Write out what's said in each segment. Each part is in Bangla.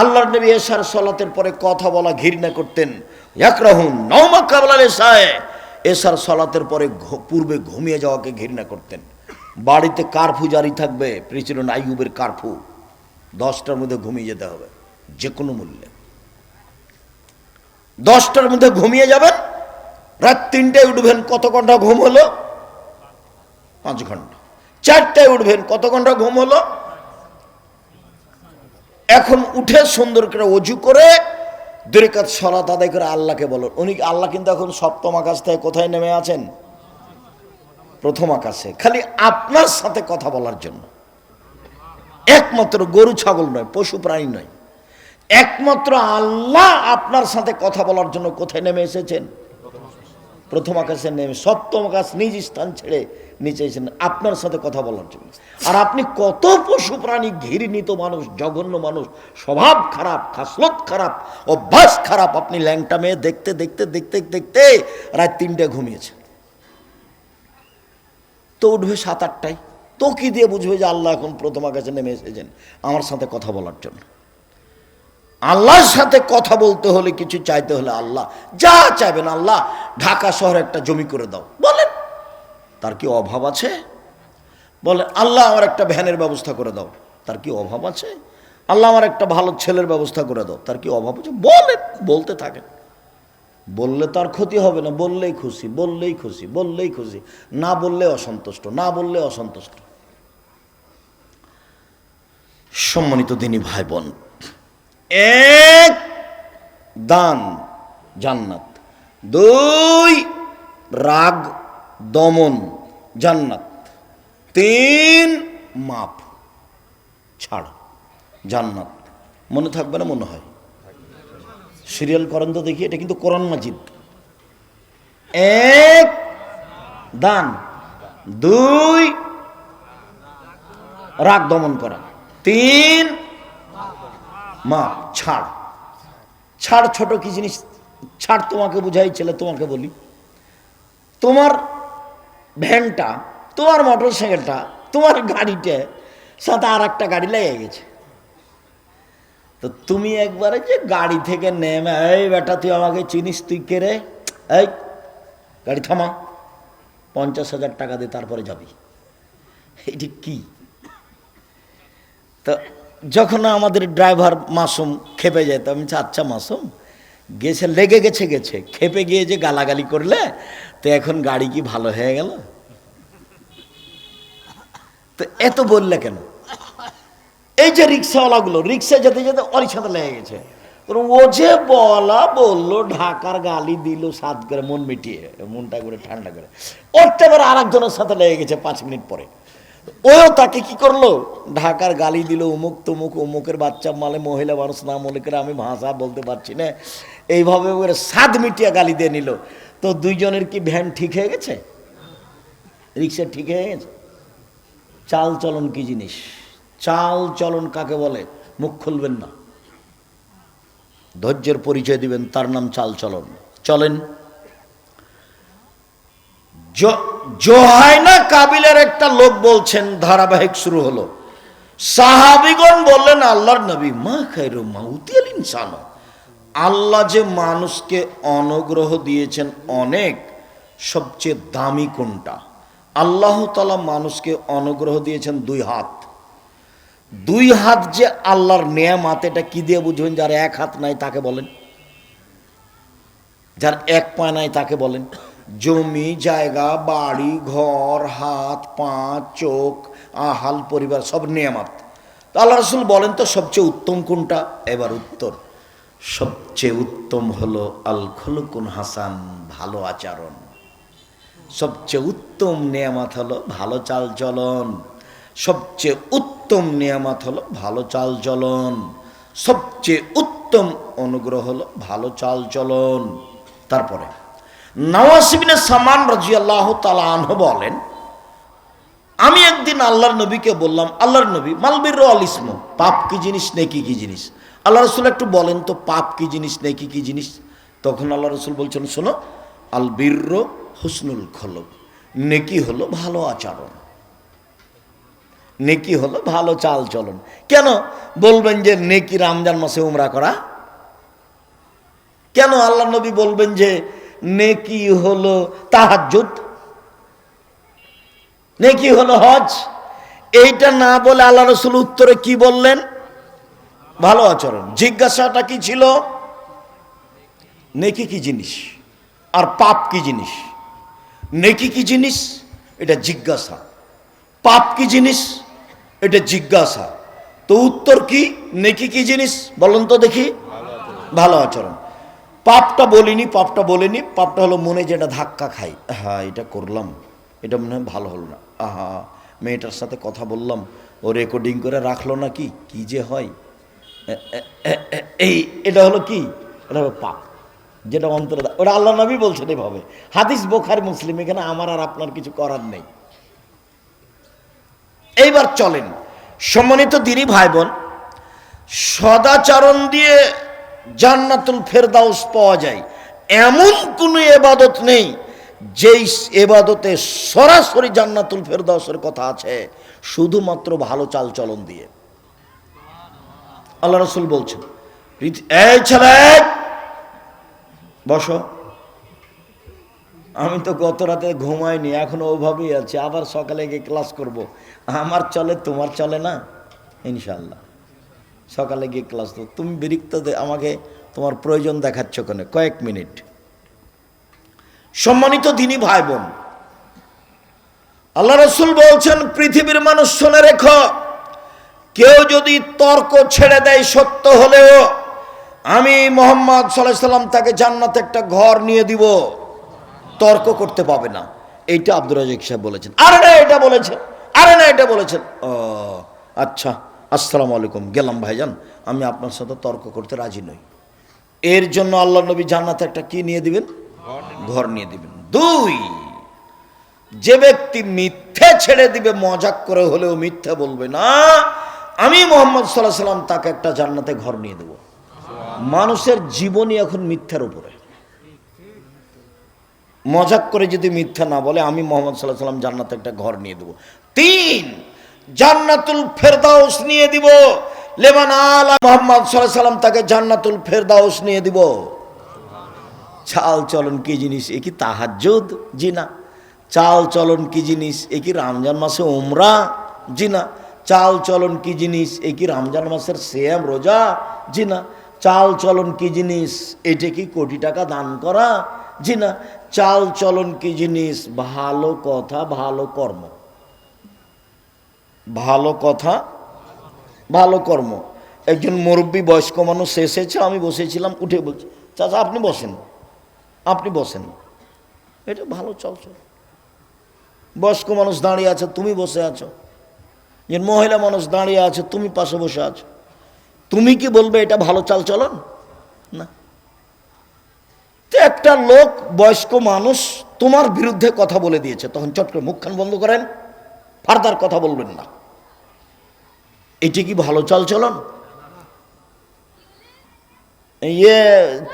আল্লাহর নবী এশার সলাতের পরে কথা বলা, ঘৃণা করতেন। ইয়াকরাহুন নওমা কাবলাল এশায় এশার সলাতের পরে পূর্বে ঘুমিয়ে যাওয়াকে ঘৃণা করতেন। বাড়িতে কারফু জারি থাকবে, প্রেসিডেন্ট আইয়ুবের কারফু। দশটার মধ্যে ঘুমিয়ে যেতে হবে যে কোনো মূল্যে। দশটার মধ্যে ঘুমিয়ে যাবেন, রাত তিনটায় উঠবেন, কত ঘণ্টা ঘুম হলো? পাঁচ ঘণ্টা। চারটায় উঠবেন, কত ঘণ্টা ঘুম হলো? এখন উঠে সুন্দর করে অজু করে দুরেকাত সলাত আদায় করে আল্লাহকে বলো। উনি আল্লাহ কিন্তু এখন সপ্তম আকাশ থেকে কোথায় নেমে আছেন? প্রথম আকাশে। খালি আপনার সাথে কথা বলার জন্য। একমাত্র গরু, ছাগল নয়, পশু, প্রাণী নয়। একমাত্র আল্লাহ আপনার সাথে কথা বলার জন্য কোথায় নেমে এসেছেন? প্রথম আকাশে নেমে, সপ্তম আকাশ নিজ স্থান ছেড়ে নিচে এসেছেন আপনার সাথে কথা বলার জন্য। আর আপনি কত পশু প্রাণী ঘৃণিত মানুষ, জঘন্য মানুষ, স্বভাব খারাপ, খাসলত খারাপ, অভ্যাস খারাপ, আপনি ল্যাংটা মেয়ে দেখতে দেখতে দেখতে দেখতে রাত তিনটে ঘুমিয়েছেন তো উঠবে সাত আটটায়। তো কি দিয়ে বুঝবে যে আল্লাহ এখন প্রথম আকাশে নেমে এসেছেন? আমার সাথে কথা বলার জন্য। আল্লাহর সাথে কথা বলতে হলে, কিছু চাইতে হলে আল্লাহ, যা চাইবেন আল্লাহ, ঢাকা শহরে একটা জমি করে দাও। বলেন। তার কি অভাব আছে? বলে, আল্লাহ আমার একটা ভ্যানের ব্যবস্থা করে দাও। তার কি অভাব আছে? আল্লাহ আমার একটা ভালো ছেলের ব্যবস্থা করে দাও। তার কি অভাব আছে? বলে, বলতে থাকেন। বললে তার ক্ষতি হবে না। বললেই খুশি বললেই খুশি বললেই খুশি। না বললে অসন্তুষ্ট, না বললে অসন্তুষ্ট। সম্মানিত দিনী ভাই বোন এক, দান, জান্নাত। দুই, রাগ দমন, জান্নাত। তিন মাপ ছাড়, জান্নাত। মনে থাকবে না, মনে হয়। সিরিয়াল করেন তো দেখি, এটা কিন্তু কোরআন মাজিদ। এক, দান। দুই, রাগ দমন করা। তিন মা ছাড়। ছাড় ছোট কি জিনিস? ছাড় তোমাকে বুঝাই, ছেলে তোমাকে বলি। তোমার ভ্যানটা, তোমার মোটর সাইকেলটা তোমার গাড়িটা, সাথে আর একটা গাড়ি লেগে গেছে। তো তুমি একবারে যে গাড়ি থেকে নেমে, এই বেটা, তুই আমাকে চিনিস, তুই কে রে? এই, গাড়ি থামা। পঞ্চাশ হাজার টাকা দিয়ে তারপরে যাবি। এটি কি? তো যখন আমাদের ড্রাইভার মাসুম খেপে যায়, তো আমি আচ্ছা মাসুম গেছে, লেগে গেছে গেছে। খেপে গিয়ে যে গালাগালি করলে, তো এখন গাড়ি কি ভালো হয়ে গেল? তো এত বললে কেন? এই যে রিক্সাওয়ালাগুলো রিক্সা যেতে যেতে অনেক লেগে গেছে। ও যে বলা, বলল, ঢাকার গালি দিল, সাত করে মন মিটিয়ে, মনটা করে, ঠান্ডা করে। ওরটা এবার আর একজনের সাথে লেগে গেছে পাঁচ মিনিট পরে। ওও তাকে কি করল? ঢাকার গালি দিল উমুক তুমুক উমুকের বাচ্চা মালে, মহিলা মানুষ নাম মনে করে আমি ভাষা বলতে পারছি না। এইভাবে করে সাত মিটিয়া গালি দিয়ে নিল। তো দুইজনের কি ভ্যান ঠিক হয়ে গেছে? রিক্সা ঠিক হয়ে গেছে? চাল চলন কি জিনিস? চাল চলন কাকে বলে? মুখ খুলবেন না। ধৈর্যের পরিচয় দিবেন, তার নাম চাল চলন। চলেন। জোহাইনা কাবিলের একটা লোক বলছেন, ধারাবাহিক শুরু হলো। সাহাবিগণ বললেন, আল্লাহর নবী, মা খাইরু মাউতিয়াল ইনসান। আল্লাহ যে মানুষকে অনুগ্রহ দিয়েছেন অনেক, সবচেয়ে দামি কোনটা? আল্লাহ তালা মানুষকে অনুগ্রহ দিয়েছেন দুই হাত। দুই হাত যে আল্লাহর নেয়ামাত, এটা কি দিয়ে বুঝবেন? যার এক হাত নাই তাকে বলেন। যার এক পা নাই তাকে বলেন। জমি, জায়গা, বাড়ি, ঘর, হাত, পা, চোখ, আহাল, পরিবার, সব নিয়ামাত। আল্লাহ রসুল বলেন তো সবচেয়ে উত্তম কোনটা? এবার উত্তর। সবচেয়ে উত্তম হলো আল খলকুন হাসান, ভালো আচরণ। সবচেয়ে উত্তম নিয়ামত হলো ভালো চাল চলন। সবচেয়ে উত্তম নিয়ামত হলো ভালো চাল চলন। সবচেয়ে উত্তম অনুগ্রহ হলো ভালো চাল চলন। তারপরে নওয়াসিবিনে সামান রাজি আল্লাহ তালাহ বলেন, আমি একদিন আল্লাহর নবীকে বললাম, আল্লাহর নবী, মালবির আল ইসমো, পাপ কি জিনিস, নেকি কি জিনিস? আল্লাহ রসুল একটু বলেন তো, পাপ কি জিনিস, নেকি কি জিনিস? তখন আল্লাহ রসুল বলছেন, শোনো, আল বীর হুসনুল খলক নেকি হলো ভালো আচরণ। নেকি হলো ভালো চাল চলন। কেন? বলবেন যে নেকি রমজান মাসে উমরা করা। কেন আল্লাহ নবী বলবেন যে নেকি হলো তাহাজ্জুদ? নেকি হলো হজ? এইটা না বলে আল্লাহ রসুল উত্তরে কি বললেন? ভালো আচরণ। জিজ্ঞাসাটা কি ছিল? নেকি কি জিনিস? আর পাপ কি জিনিস? নেকি কি জিনিস? এটা জিজ্ঞাসা। পাপ কি জিনিস? এটা জিজ্ঞাসা। তো উত্তর কি? নেকি কি জিনিস? বলুন তো দেখি। ভালো আচরণ। পাপটা বলিনি পাপটা বলিনি। পাপটা হলো মনে যেটা ধাক্কা খাই হ্যাঁ এটা করলাম। এটা মনে হয় ভালো হলো না। আহা, মেয়েটার সাথে কথা বললাম। ও রেকর্ডিং করে রাখল না কি যে হয়? এই, এটা হলো কি? এটা হলো পাপ। যেটা অন্তরে ওটা আল্লাহ নবী বলছেন এভাবে। হাদিস বোখার, মুসলিম, এখানে আমার আর আপনার কিছু করার নেই। এইবার চলেন। সম্মানিত দিনই ভাই বোন সদাচরণ দিয়ে জান্নাতুল ফেরদাউস পাওয়া যায়। এমন কোনো এবাদত নেই, যেই এবাদতে সরাসরি জান্নাতুল ফেরদাউসের কথা আছে। শুধুমাত্র ভালো চাল চলন দিয়ে। আল্লাহ রসুল বলছেন এই ছেলে, বসো। আমি তো গত রাতে ঘুমাইনি, এখনও ওভাবেই আছি, আবার সকালে গিয়ে ক্লাস করব। আমার চলে, তোমার চলে না? ইনশাল্লাহ সকালে গিয়ে ক্লাস দেবো তুমি বিরিক্ত আমাকে তোমার প্রয়োজন দেখাচ্ছ কেন? কয়েক মিনিট। সম্মানিত দিনী ভাই বোন আল্লাহ রসুল বলছেন, পৃথিবীর মানুষ শুনে রেখো। কেউ যদি তর্ক ছেড়ে দেয় সত্য হলেও, আমি মোহাম্মদ সাল্লাহ সাল্লাম তাকে জান্নাতে একটা ঘর নিয়ে দিব, তর্ক করতে পাবে না। এইটা আব্দুর রাজাক সাহেব বলেছেন। আরে না, এটা বলেছেন। আরে না, এটা বলেছেন। ও আচ্ছা আসসালামু আলাইকুম। গেলাম ভাইজান, আমি আপনার সাথে তর্ক করতে রাজি নই। এর জন্য আল্লাহ নবী জান্নাতে একটা কি নিয়ে দিবেন? ঘর নিয়ে দিবেন। দুই, যে ব্যক্তি মিথ্যে ছেড়ে দিবে, মজাক করে হলেও মিথ্যে বলবে না। আমি মোহাম্মদ সাল্লাহ সাল্লাম তাকে একটা জান্নাতে ঘর নিয়ে দেব। মানুষের জীবনই এখন মিথ্যার উপরে। মজাক করে যদি মিথ্যা না বলে, আমি মোহাম্মদ সাল্লাহ সাল্লাম জান্নাতে একটা ঘর নিয়ে দেব। তিন, জান্নাতুল ফেরদাউস নিয়ে দিব। লেবান আলা মোহাম্মদ সাল্লাহ সাল্লাম তাকে জান্নাতুল ফেরদাউস নিয়ে দিব। চাল চলন কি জিনিস? এ কি তাহাজ্জুদ? জি না চাল চলন কি জিনিস? এ কি রমজান মাসে উমরা? জি না চাল চলন কি জিনিস? এ কি রমজান মাসের সেম রোজা? জি না চাল চলন কি জিনিস? এটা কি কোটি টাকা দান করা? জি না চাল চলন কি জিনিস? ভালো কথা, ভালো কর্ম। ভালো কথা, ভালো কর্ম। একজন মুরব্বী বয়স্ক মানুষ এসেছে, আমি বসেছিলাম, উঠে বলছি, চাচা, আপনি বসেন। আপনি বসেন। এটা ভালো চলছে। বয়স্ক মানুষ দাঁড়িয়ে আছে, তুমি বসে আছো। যে মহিলা মানুষ দাঁড়িয়ে আছে, তুমি পাশে বসে আছো। তুমি কি বলবে, এটা ভালো চাল চলন না। তো একটা লোক, বয়স্ক মানুষ, তোমার বিরুদ্ধে কথা বলে দিয়েছে। তখন চট করে মুখখান বন্ধ করেন, ফার্দার কথা বলবেন না। এটি কি ভালো চাল চলন ইয়ে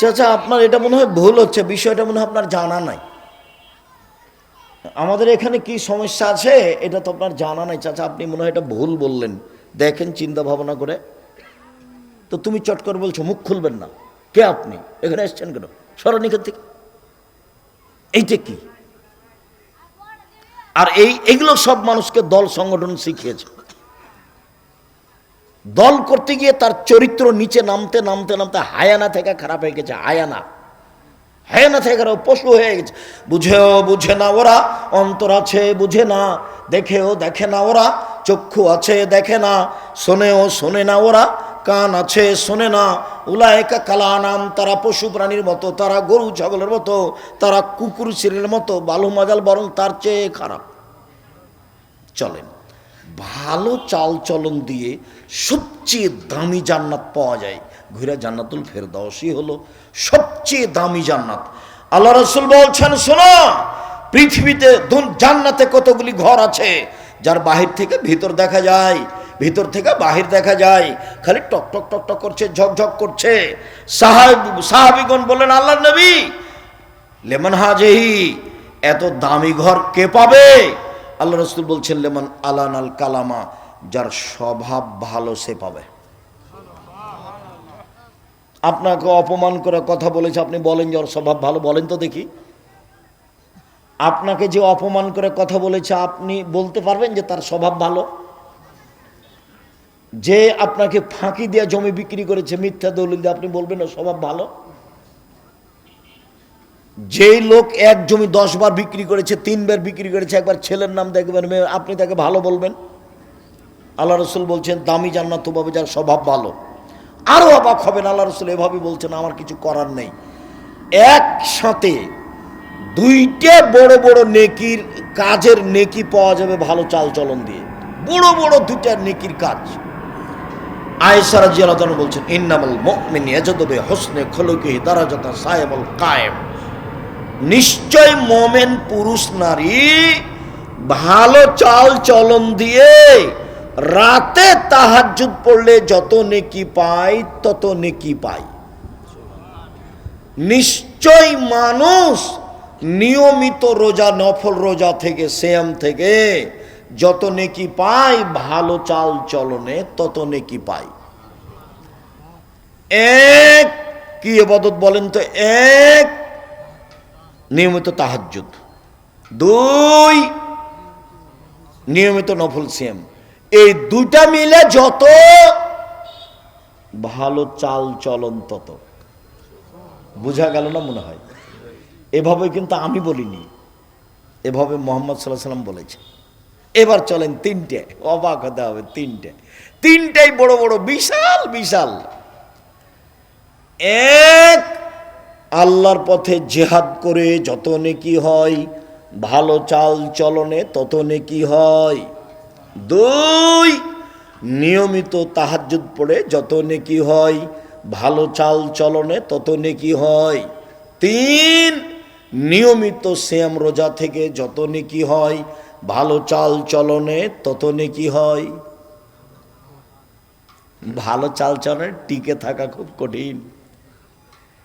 চাচা, আপনার এটা মনে হয় ভুল হচ্ছে, বিষয়টা মনে হয় আপনার জানা নাই। আমাদের এখানে কি সমস্যা আছে, এটা তো আপনার জানা নাই। চাচা, আপনি মনে হয় এটা ভুল বললেন। দেখেন চিন্তা ভাবনা করে। তো তুমি চট করে বলছো, মুখ খুলবেন না। কে আপনি? এখানে এসছেন কেন? সরণ এখান থেকে। এইটা কি? আর এই, এগুলো সব মানুষকে দল সংগঠন শিখিয়েছে। দল করতে গিয়ে তার চরিত্র নিচে নামতে নামতে নামতে হায়ানা থেকে খারাপ হয়ে গেছে, হায়ানা। হায়ানা থেকে পশু হয়ে গেছে। বুঝেও বুঝে না ওরা, অন্তর আছে বুঝে না, দেখেও দেখে না ওরা, চক্ষু আছে দেখে না, শোনেও শোনে না ওরা, কান আছে শোনে না উলায়কা কালা নাম তারা পশু প্রাণীর মতো, তারা গরু ছাগলের মতো, তারা কুকুর শিরের মতো, বালু মাজাল বরং তার চেয়ে খারাপ। চলেন, ভালো চাল চলন দিয়ে সবচেয়ে দামি জান্নাত পাওয়া যায়। ঘুরে জান্নাতুল ফেরদাউসি হলো সবচেয়ে দামি জান্নাত। আল্লাহ রসুল বলছেন, শোনো, পৃথিবীতে জান্নাতে কতগুলি ঘর আছে, যার বাহির থেকে ভিতর দেখা যায়, ভিতর থেকে বাহির দেখা যায়, খালি টক টক টক টক করছে ঝকঝক করছে। সাহাব, সাহাবিগণ বললেন, আল্লাহ নবী, লেমন হাজেহি, এত দামি ঘর কে পাবে? আল্লাহ রসুল বলছেন, লেমন আলান আল কালামা, যার স্বভাব ভালো সে পাবে। আপনাকে অপমান করে কথা বলেছে, আপনি বলেন যে ওর স্বভাব ভালো, বলেন তো দেখি। আপনাকে যে অপমান করে কথা বলেছে, আপনি বলতে পারবেন যে তার স্বভাব ভালো? যে আপনাকে ফাঁকি দিয়ে জমি বিক্রি করেছে, মিথ্যা দলিল দিয়ে, আপনি বলবেন ওর স্বভাব ভালো? যেই লোক এক জমি দশ বার বিক্রি করেছে তিনবার বিক্রি করেছে, একবার ছেলের নাম দেখবেন মেয়ে আপনি তাকে ভালো বলবেন? আল্লাহ রসুল বলছেন, দামি জান্নাত যার স্বভাব ভালো। আরও অবাক হবেন, আল্লাহ রসুল এভাবে বলছেন, আমার কিছু করার নেই। একসাথে দুইটা বড় বড় নেকির কাজের নেকি পাওয়া যাবে ভালো চাল চলন দিয়ে। বড় বড় দুইটা নেকির কাজ। আয়েশারা জিয়ালাদান বলছেন, ইন্নামাল মুমিন ইয়াজদবে হোসনে খলুকি দারাজাতা সায়েবুল কায়েম। নিশ্চয় মোমেন পুরুষ নারী ভালো চাল চলন দিয়ে রাতে তাহাজ্জুদ পড়লে যত নেকি পাই, তত নেকি পাই। নিশ্চয় মানুষ নিয়মিত রোজা, নফল রোজা থেকে শ্যাম থেকে যত নেকি পায় ভালো চাল চলনে তত নেকি পাই। এক, কি এবাদত বলেন তো? এক, নিয়মিত তাহাজ্জুদ। দুই, নিয়মিত নফল সিয়াম। এই দুইটা মিলে যত ভালো চাল চলন তত। বোঝা গেল না মনে হয়? এভাবে কিন্তু আমি বলিনি। এভাবে মোহাম্মদ সাল্লাহ সাল্লাম বলেছে। এবার চলেন তিনটে, অবাক হতে হবে, তিনটে। তিনটাই বড় বড়, বিশাল বিশাল। এক, আল্লাহর পথে জেহাদ করে যত নেকি হয়, ভালো চাল চলনে তত নেকি হয়। দুই, নিয়মিত তাহাজ্জুদ পড়ে যত নেকি হয়, ভালো চাল চলনে তত নেকি হয়। তিন, নিয়মিত শ্যাম রোজা থেকে যত নেকি হয়, ভালো চাল চলনে তত নেকি হয়। ভালো চাল চলনে টিকে থাকা খুব কঠিন।